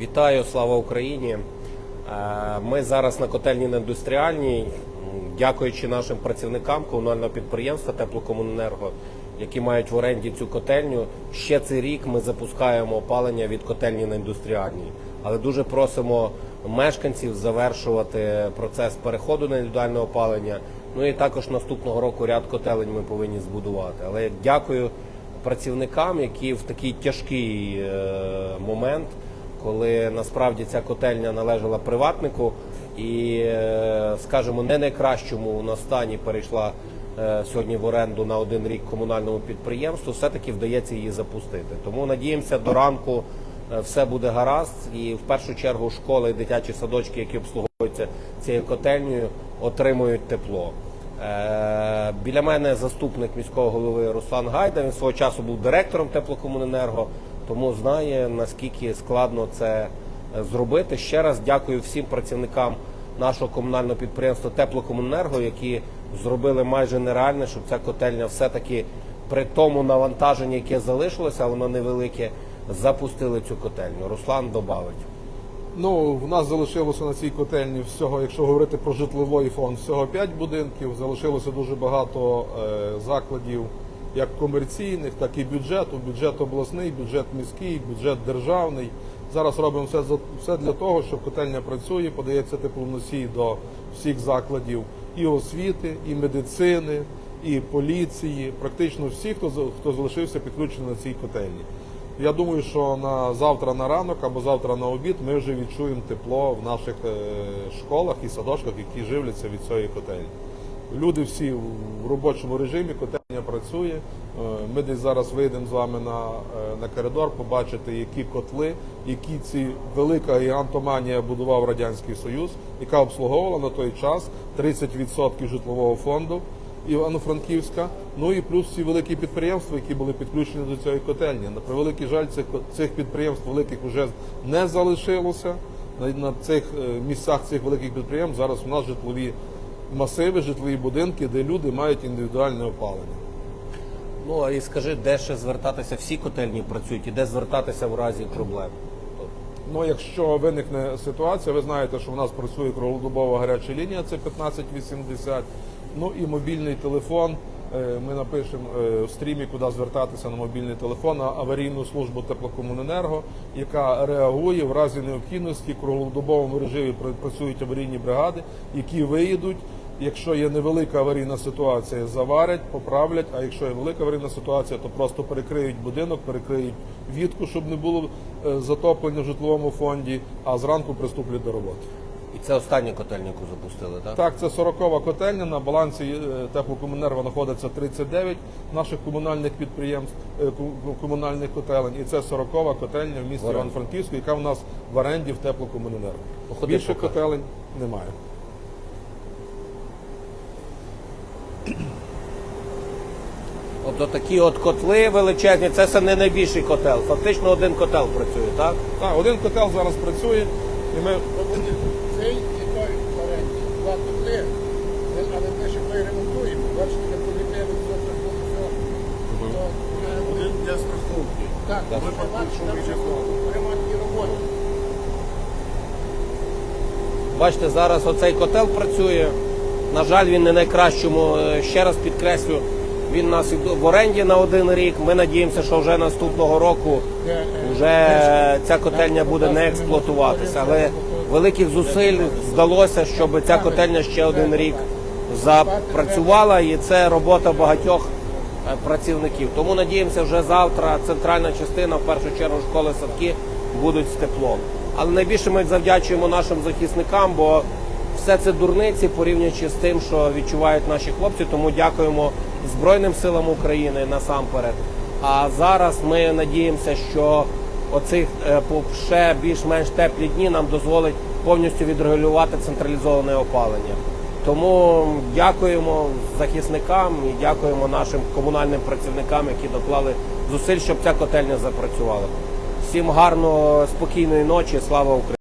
Вітаю, слава Україні. Е, Ми зараз на котельні на індустріальній, дякуючи нашим працівникам комунального підприємства Теплокомуненерго, які мають в оренді цю котельню. Ще цей рік ми запускаємо опалення від котельні на індустріальній. Але дуже просимо мешканців завершувати процес переходу на індивідуальне опалення. Ну і також наступного року ряд котелень ми повинні збудувати. Але дякую працівникам, які в такий тяжкий е, момент коли насправді ця котельня належала приватнику і, е, скажімо, не найкращому у нас стані перейшла е, сьогодні в оренду на один рік комунальному підприємству, все-таки вдається її запустити. Тому надіємося, до ранку е, все буде гаразд, і в першу чергу школи і дитячі садочки, які обслуговуються цією котельнею, отримують тепло. Біля мене заступник міського голови Руслан Гайда. Він свого часу був директором теплокомуненерго, тому знає наскільки складно це е, зробити. Ще раз дякую всім працівникам нашого комунального підприємства Теплокомуненерго, які зробили майже нереальне, щоб ця котельня все-таки при тому навантаженні, яке залишилося, воно невелике, запустили цю котельню. Руслан добавить. Ну, в нас залишилося на цій котельні всього, якщо говорити про житловий фонд, всього 5 будинків. Залишилося дуже багато е, закладів, як комерційних, так і бюджету. Бюджет обласний, бюджет міський, бюджет державний. Зараз робимо все, все для того, щоб котельня працює, подається теплоносій до всіх закладів і освіти, і медицини, і поліції, практично всі, хто, хто залишився підключений на цій котельні. Я думаю, що на завтра на ранок або завтра на обід ми вже відчуємо тепло в наших е, школах і садочках, які живляться від цієї котельні. Люди всі в робочому режимі, котельня працює. Е, Ми десь зараз вийдемо з вами на, е, на коридор, побачити, які котли, які ці велика гігантоманія будував Радянський Союз, яка обслуговувала на той час 30% житлового фонду. Івано-Франківська, ну і плюс ці великі підприємства, які були підключені до цієї котельні. На превеликий жаль, цих, цих підприємств великих вже не залишилося. На, на цих е, місцях цих великих підприємств зараз у нас житлові масиви, житлові будинки, де люди мають індивідуальне опалення. Ну а і скажи, де ще звертатися? Всі котельні працюють і де звертатися в разі проблем? Ну, якщо виникне ситуація, ви знаєте, що в нас працює круглодобова гаряча лінія, це 1580. Ну і мобільний телефон. Е, Ми напишемо е, в стрімі, куди звертатися на мобільний телефон на аварійну службу теплокомуненерго, яка реагує в разі необхідності. В круглодобовому режимі пр- працюють аварійні бригади, які виїдуть. Якщо є невелика аварійна ситуація, заварять, поправлять. А якщо є велика аварійна ситуація, то просто перекриють будинок, перекриють вітку, щоб не було е, затоплення в житловому фонді, а зранку приступлять до роботи. І це остання котельня, яку запустили, так? Так, це 40 котельня. На балансі е, теплокомуненерго знаходиться 39 наших комунальних підприємств, е, комунальних котелень. І це 40 котельня в місті. Івано-Франківську, яка в нас в оренді в теплокомуненерго. Більше котелень немає. Тобто такі от котли величезні, це все не найбільший котел. Фактично один котел працює, так? Так, один котел зараз працює, і ми Цей і той в. Два котли, але ми ще той ремонтуємо. Бачите, як поліпили все, це було все. То, е, Один для страховки. Так, Так. ми побачимо, там ще ремонтні роботи. Бачите, зараз оцей котел працює. На жаль, він не найкращому. Е, Ще раз підкреслю, він у нас в оренді на один рік. Ми надіємося, що вже наступного року вже ця котельня буде не експлуатуватися. Але великих зусиль вдалося, щоб ця котельня ще один рік запрацювала, і це робота багатьох е, працівників. Тому надіємося, вже завтра центральна частина, в першу чергу школи садки, будуть з теплом. Але найбільше ми завдячуємо нашим захисникам, бо все це дурниці порівнюючи з тим, що відчувають наші хлопці. Тому дякуємо Збройним силам України насамперед. А зараз ми надіємося, що оцих е, ще більш-менш теплі дні нам дозволить повністю відрегулювати централізоване опалення. Тому дякуємо захисникам і дякуємо нашим комунальним працівникам, які доклали зусиль, щоб ця котельня запрацювала. Всім гарного, спокійної ночі. Слава Україні!